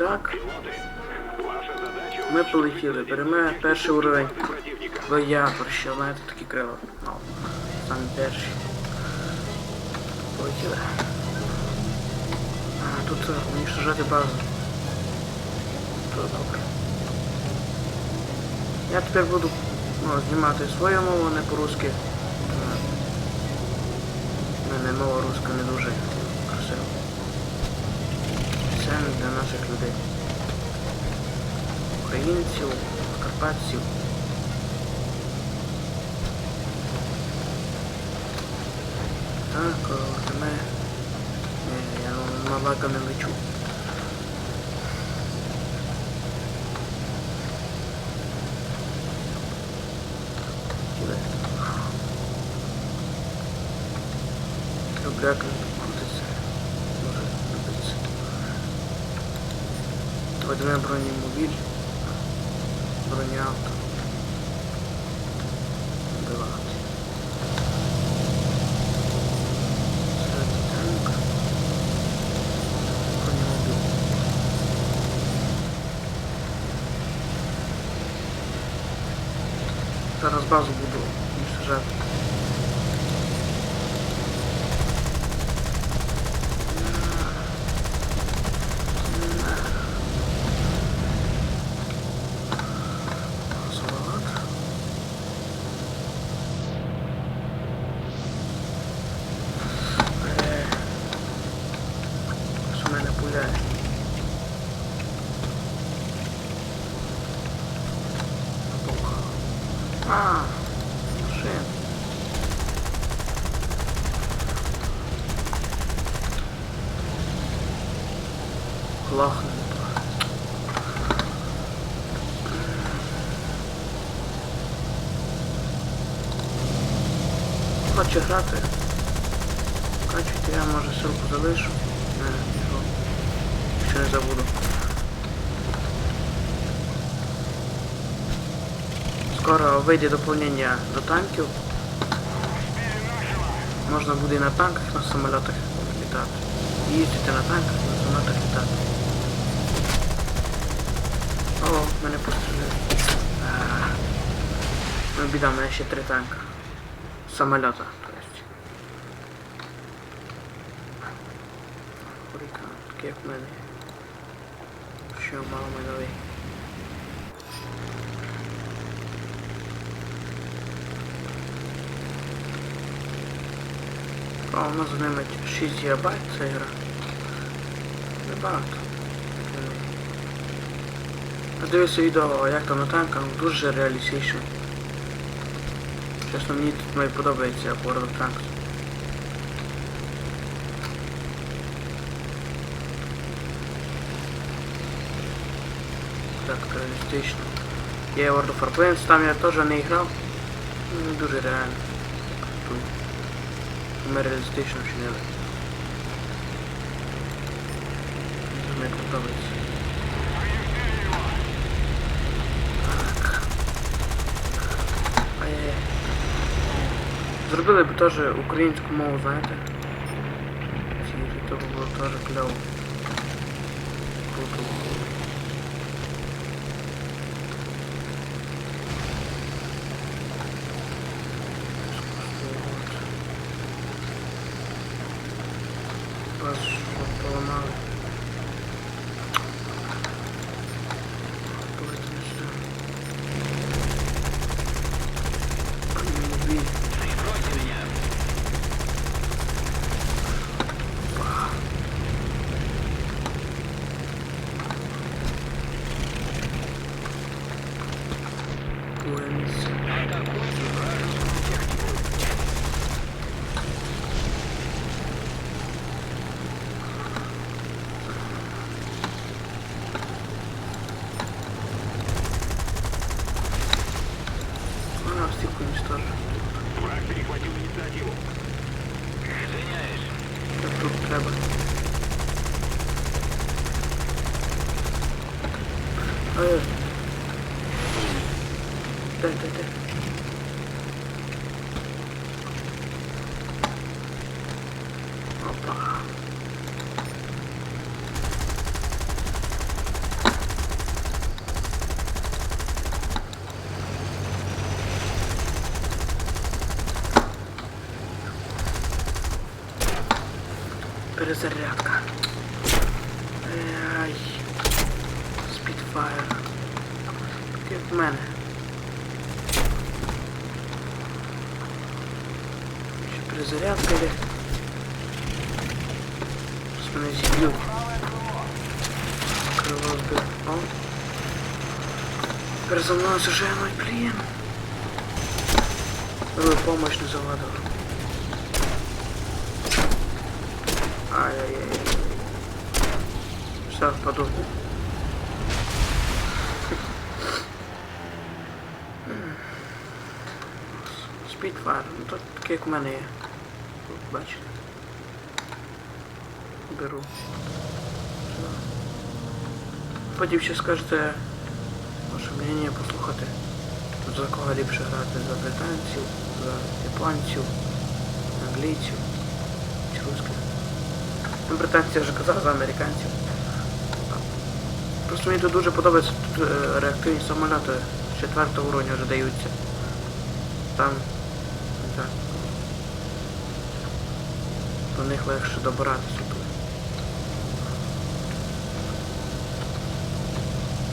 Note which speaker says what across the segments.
Speaker 1: так. Ми полетіли. Беремо перший уровень. Гладіатор, ще знаєте такі крила. Ну, самі перші. Полетіли. А, тут е, уничтожати базу. Тут добре. Я тепер буду ну, знімати свою мову, не по-русски. Е, мене мова руська не дуже красива. Не для наших людей. Українців, карпатців. Так, о, я на лака не лечу. Тіле. Возьмем бронемобиль. Бронеавто. Убивати. Серед Бронемобиль. Зараз базу буду. Плохо. Хоче грати. Качуйте, я може ссылку залишу. Не. Якщо не забуду. Скоро вийде доповнення до танків. Можна буде і на танках, і на самольотах літати. Їздити на танках, і на самольотах літати. О, мене постріляли. Ну біда, в мене ще три танка. Самолета, то есть. Курика, як в мене. Що мало медовий. А у нас займає 6 ГБ ця гра. Небагато. Я дивився відео, як там на танках, дуже реалістично. Чесно, мені тут мені подобається World of Tanks. Так, реалістично. Є World of Warplanes, там я теж не грав. Ну, дуже реально. Ми реалістично вчинили. Мені подобається. Так. Ай-яй-яй. Зробили б теж українську мову, знаєте? Того було теж кльово. Круто. Вас що поламали. Полетіли сюди. Блін. Уэнс. А, всех.
Speaker 2: Враг перехватил инициативу.
Speaker 1: Так тут треба. Ой. Дай, дай, дай. Опа. Перезарядка. Ай. Спідфайр. Як в мене. Ще перезарядка йде. Щось мене зіб'ють. Крило збив. О. Тепер за мною заженуть, блін. Ой, помощь не завадила. Все, впаду. Спідфайр, ну то таке як у мене є. Бачите? Беру. Потім ще скажете ваше мнення послухати. Тут за кого ліпше грати за британців, за японців, англійців чи русських. Ну, британців я вже казав за американців. Просто мені тут дуже подобається тут е, реактивні самоліти четвертого уровня вже даються. Там не так. До них легше добиратися тут.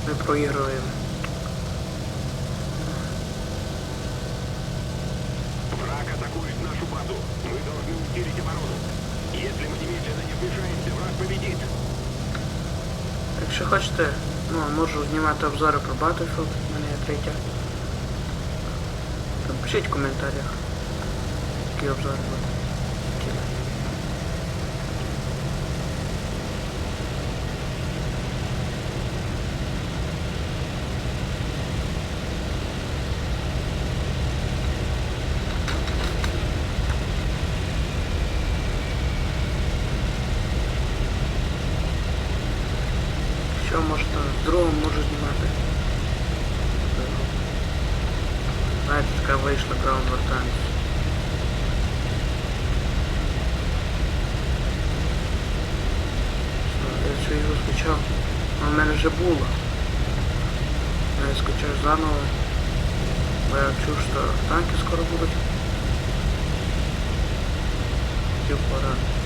Speaker 1: Ми проігруємо.
Speaker 2: Враг атакует нашу базу. Мы должны усилить оборону. Если мы немедленно не вмешаемся, враг победит.
Speaker 1: Якщо хочете, ну, можу знімати обзори про Battlefield, в мене є третя. Пишіть в коментарях, які обзори будуть. Що можна другом можу знімати. Знаєте, така вийшла Tanks. Що, Я цю ігру скачав. Вона в мене вже була. Я її скачаю заново. Бо я чув, що танки скоро будуть. Хотів пора.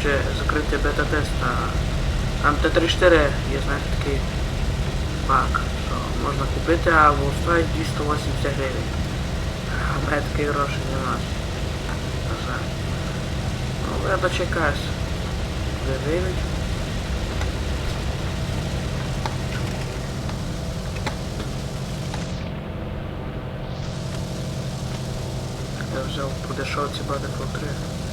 Speaker 1: Ще закритий бета-тест на... Там Т-34 є, знаєте, такий пак, що можна купити, а стоїть 280 гривень. А мене таких грошей немає. На жаль. Ну, я дочекаюсь. Вийдуть. Я взяв по дешевці Battlefield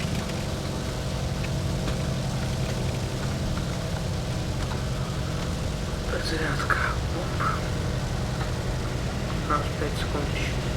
Speaker 1: 3. Перезарядка. Оп. Раз, 5 секунд еще.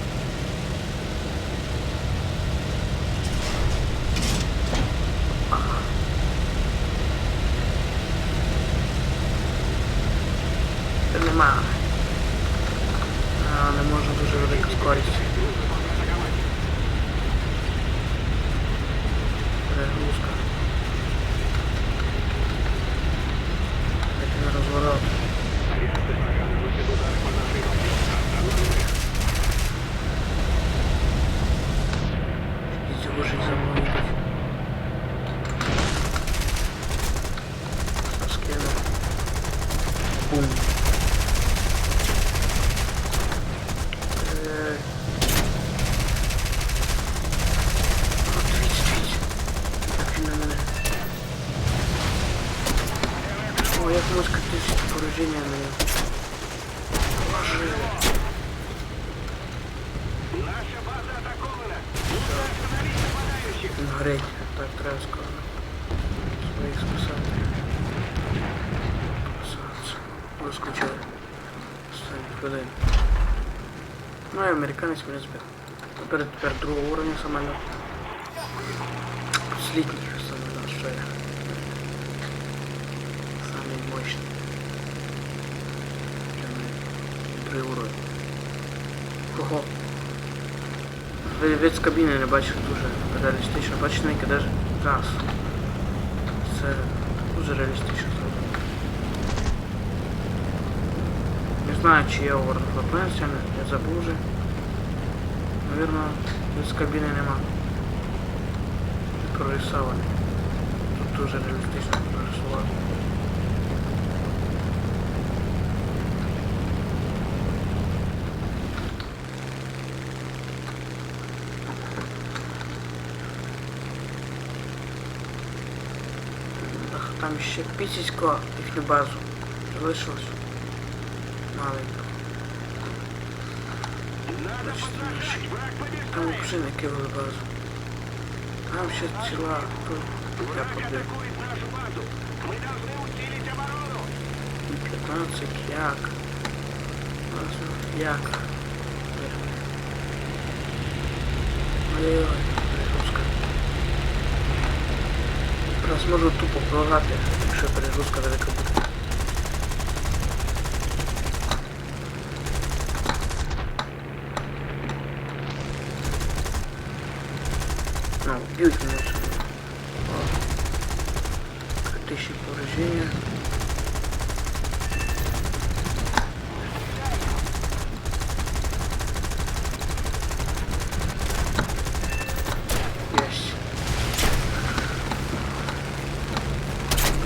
Speaker 1: Так, треба скоро. Своїх спасати. Красавці. Розкочили. Останні хвилин. Ну і американець мене збив. Тепер, тепер другого уровня самоліт. Последний самоліт, що я. Самий мощний. Для мене. Другий уровень. Ого. Ви від з кабіни не бачили дуже реалістично. Бачите, навіть даже газ. Це дуже реалістично зроблено. Не знаю, чи World of я забув вже. Навірно, з кабіни нема. прорисований. Тут дуже реалістично прорисувати. Ах, Там ще пісісько їхню базу залишилось. Маленько. Там взагалі не кивали базу. Там ще ціла я побіг.
Speaker 2: атакует нашу базу. Мы должны усилить оборону.
Speaker 1: 15 як? Як? Ой-ой-ой, перегрузка. Зараз можу тупо програти, якщо перегрузка велика буде. Ну, бьют меня отсюда. Тысячи повреждения. Есть.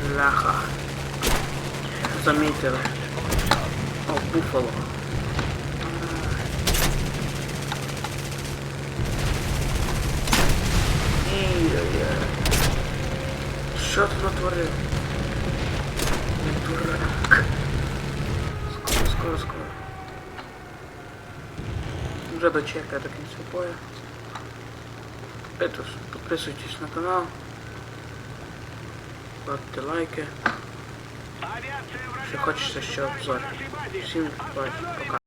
Speaker 1: Бляха. Заметили. О, буфало. Що ти натворив? Дурак. Скоро, скоро, скоро. Вже дочекаю до кінця бою. Підпис- Підписуйтесь на канал. Ставте лайки. Хочется еще
Speaker 2: подступает
Speaker 1: обзор.
Speaker 2: к.
Speaker 1: Всем бай, пока.